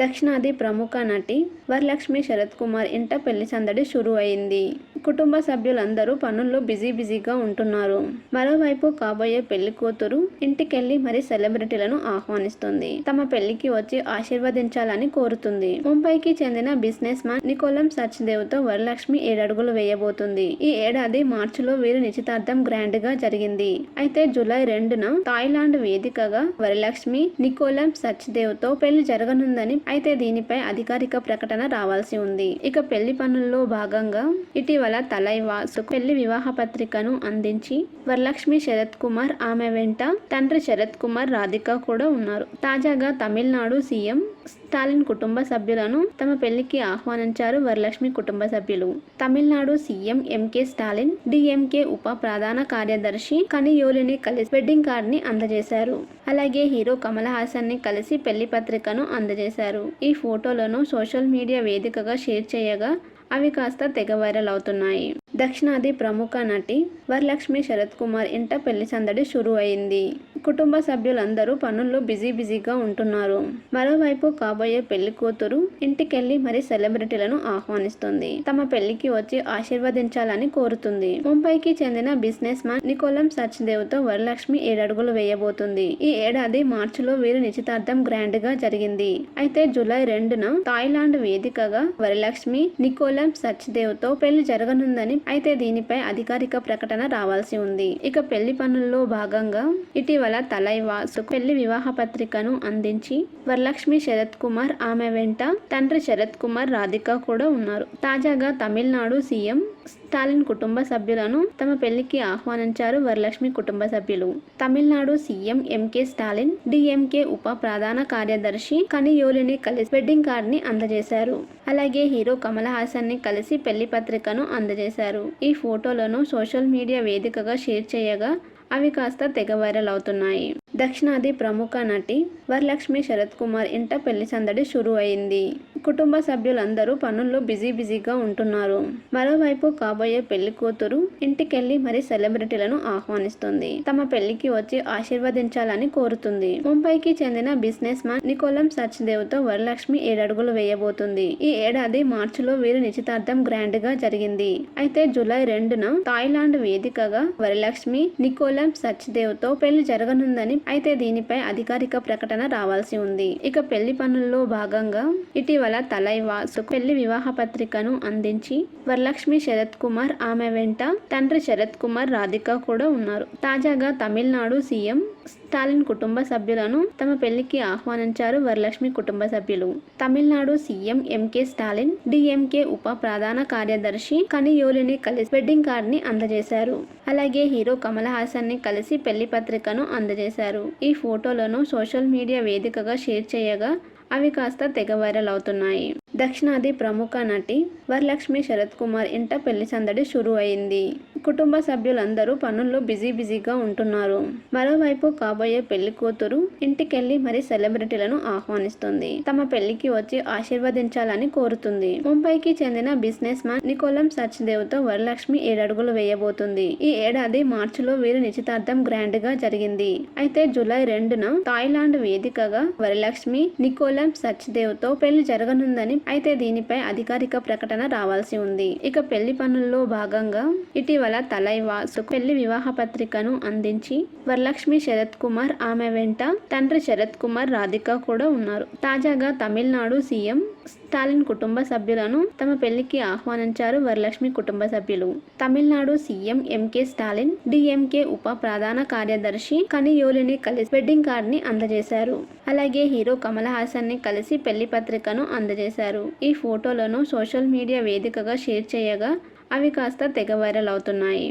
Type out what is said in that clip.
దక్షిణాది ప్రముఖ నటి వరలక్ష్మి శరత్ కుమార్ ఇంట పెళ్ళి సందడి షురు అయింది కుటుంబ సభ్యులందరూ పనుల్లో బిజీ బిజీగా ఉంటున్నారు. మరోవైపు కాబోయే పెళ్ళి కూతురు ఇంటికెళ్ళి మరి సెలబ్రిటీలను ఆహ్వానిస్తుంది. తమ పెళ్ళికి వచ్చి ఆశీర్వదించాలని కోరుతుంది. ముంబైకి చెందిన బిజినెస్ మ్యాన్ నికోలం సచ్దేవ్తో వరలక్ష్మి ఏడడుగులు వేయబోతుంది. ఈ ఏడాది మార్చిలో వీరి నిశ్చితార్థం గ్రాండ్గా జరిగింది. అయితే జూలై రెండున థాయిలాండ్ వేదికగా వరలక్ష్మి నికోలం సచ్దేవ్తో పెళ్ళి జరగనుందని అయితే దీనిపై అధికారిక ప్రకటన రావాల్సి ఉంది. ఇక పెళ్ళి పనుల్లో భాగంగా ఇటీవల తలైవాసు పెళ్ళి వివాహ పత్రికను అందించి వరలక్ష్మి శరత్ కుమార్ ఆమె వెంట తండ్రి శరత్ కుమార్ రాధిక కూడా ఉన్నారు. తాజాగా తమిళనాడు సీఎం స్టాలిన్ కుటుంబ సభ్యులను తమ పెళ్ళికి ఆహ్వానించారు వరలక్ష్మి కుటుంబ సభ్యులు. Tamil Nadu CM MK Stalin DMK ఉప ప్రధాన కార్యదర్శి కనియోలిని కలిసి వెడ్డింగ్ కార్డ్ని అందజేశారు. అలాగే హీరో కమల్ హాసన్ని కలిసి పెళ్ళి పత్రికను అందజేశారు. ఈ ఫోటోలను సోషల్ మీడియా వేదికగా షేర్ చేయగా అవి కాస్త తెగ వైరల్ అవుతున్నాయి. దక్షిణాది ప్రముఖ నటి వరలక్ష్మి శరత్ కుమార్ ఇంట పెళ్ళి సందడి షురు అయింది. కుటుంబ సభ్యులందరూ పనుల్లో బిజీ బిజీగా ఉంటున్నారు. మరోవైపు కాబోయే పెళ్ళి కూతురు ఇంటికెళ్ళి మరి సెలబ్రిటీలను ఆహ్వానిస్తుంది. తమ పెళ్ళికి వచ్చి ఆశీర్వదించాలని కోరుతుంది. ముంబైకి చెందిన బిజినెస్ మ్యాన్ నికోలం సచ్దేవ్తో వరలక్ష్మి ఏడడుగులు వేయబోతుంది. ఈ ఏడాది మార్చిలో వీరి నిశ్చితార్థం గ్రాండ్గా జరిగింది. అయితే జూలై రెండున థాయిలాండ్ వేదికగా వరలక్ష్మి నికోలం సచ్దేవ్తో పెళ్ళి జరగనుందని అయితే దీనిపై అధికారిక ప్రకటన రావాల్సి ఉంది. ఇక పెళ్ళి పనుల్లో భాగంగా ఇటీవల తలైవాసు పెళ్ళి వివాహ పత్రికను అందించి వరలక్ష్మి శరత్ కుమార్ ఆమె వెంట తండ్రి శరత్ కుమార్ రాధిక కూడా ఉన్నారు. తాజాగా తమిళనాడు సీఎం స్టాలిన్ కుటుంబ సభ్యులను తమ పెళ్ళికి ఆహ్వానించారు వరలక్ష్మి కుటుంబ సభ్యులు. Tamil Nadu CM MK Stalin DMK ఉప ప్రధాన కార్యదర్శి కనియోలిని కలిసి వెడ్డింగ్ కార్డ్ని అందజేశారు. అలాగే హీరో కమల్ హాసన్ని కలిసి పెళ్ళి పత్రికను అందజేశారు. ఈ ఫోటోలను సోషల్ మీడియా వేదికగా షేర్ చేయగా అవి కాస్త తెగ వైరల్ అవుతున్నాయి. దక్షిణాది ప్రముఖ నటి వరలక్ష్మి శరత్ కుమార్ ఇంట పెళ్ళి సందడి షురు అయింది. కుటుంబ సభ్యులందరూ పనుల్లో బిజీ బిజీగా ఉంటున్నారు. మరోవైపు కాబోయే పెళ్ళి కూతురు ఇంటికెళ్ళి మరి సెలబ్రిటీలను ఆహ్వానిస్తుంది. తమ పెళ్ళికి వచ్చి ఆశీర్వదించాలని కోరుతుంది. ముంబైకి చెందిన బిజినెస్ మ్యాన్ నికోలం సచ్దేవ్తో వరలక్ష్మి ఏడడుగులు వేయబోతుంది. ఈ ఏడాది మార్చిలో వీరి నిశ్చితార్థం గ్రాండ్గా జరిగింది. అయితే జూలై రెండున థాయిలాండ్ వేదికగా వరలక్ష్మి నికోలం సచ్దేవ్తో పెళ్ళి జరగనుందని అయితే దీనిపై అధికారిక ప్రకటన రావాల్సి ఉంది. ఇక పెళ్ళి పనుల్లో భాగంగా ఇటీవల తలైవాసు పెళ్ళి వివాహ పత్రికను అందించి వరలక్ష్మి శరత్ కుమార్ ఆమె వెంట తండ్రి శరత్ కుమార్ రాధిక కూడా ఉన్నారు. తాజాగా తమిళనాడు సీఎం స్టాలిన్ కుటుంబ సభ్యులను తమ పెళ్ళికి ఆహ్వానించారు వరలక్ష్మి కుటుంబ సభ్యులు. Tamil Nadu CM MK Stalin DMK ఉప ప్రధాన కార్యదర్శి కనియోలిని కలిసి వెడ్డింగ్ కార్డ్ని అందజేశారు. అలాగే హీరో కమల్ హాసన్ని కలిసి పెళ్ళి పత్రికను అందజేశారు. ఈ ఫోటోలను సోషల్ మీడియా వేదికగా షేర్ చేయగా అవి కాస్త తెగ వైరల్ అవుతున్నాయి. దక్షిణాది ప్రముఖ నటి వరలక్ష్మి శరత్ కుమార్ ఇంట పెళ్ళి సందడి షురు అయింది కుటుంబ సభ్యులందరూ పనుల్లో బిజీ బిజీగా ఉంటున్నారు. మరోవైపు కాబోయే పెళ్ళి కూతురు ఇంటికెళ్ళి మరి సెలబ్రిటీలను ఆహ్వానిస్తుంది. తమ పెళ్ళికి వచ్చి ఆశీర్వదించాలని కోరుతుంది. ముంబైకి చెందిన బిజినెస్ మ్యాన్ నికోలం సచ్దేవ్తో వరలక్ష్మి ఏడడుగులు వేయబోతుంది. ఈ ఏడాది మార్చిలో వీరి నిశ్చితార్థం గ్రాండ్గా జరిగింది. అయితే జూలై రెండున థాయిలాండ్ వేదికగా వరలక్ష్మి నికోలం సచ్దేవ్తో పెళ్ళి జరగనుందని అయితే దీనిపై అధికారిక ప్రకటన రావాల్సి ఉంది. ఇక పెళ్ళి పనుల్లో భాగంగా ఇటీవల తలైవాసు పెళ్ళి వివాహ పత్రికను అందించి వరలక్ష్మి శరత్ కుమార్ ఆమె వెంట తండ్రి శరత్ కుమార్ రాధిక కూడా ఉన్నారు. తాజాగా తమిళనాడు సీఎం స్టాలిన్ కుటుంబ సభ్యులను తమ పెళ్ళికి ఆహ్వానించారు వరలక్ష్మి కుటుంబ సభ్యులు. Tamil Nadu CM MK Stalin DMK ఉప ప్రధాన కార్యదర్శి కనియోలిని కలిసి వెడ్డింగ్ కార్డ్ని అందజేశారు. అలాగే హీరో కమల్ హాసన్ని కలిసి పెళ్ళి పత్రికను అందజేశారు. ఈ ఫోటోలను సోషల్ మీడియా వేదికగా షేర్ చేయగా అవి కాస్త తెగ వైరల్ అవుతున్నాయి.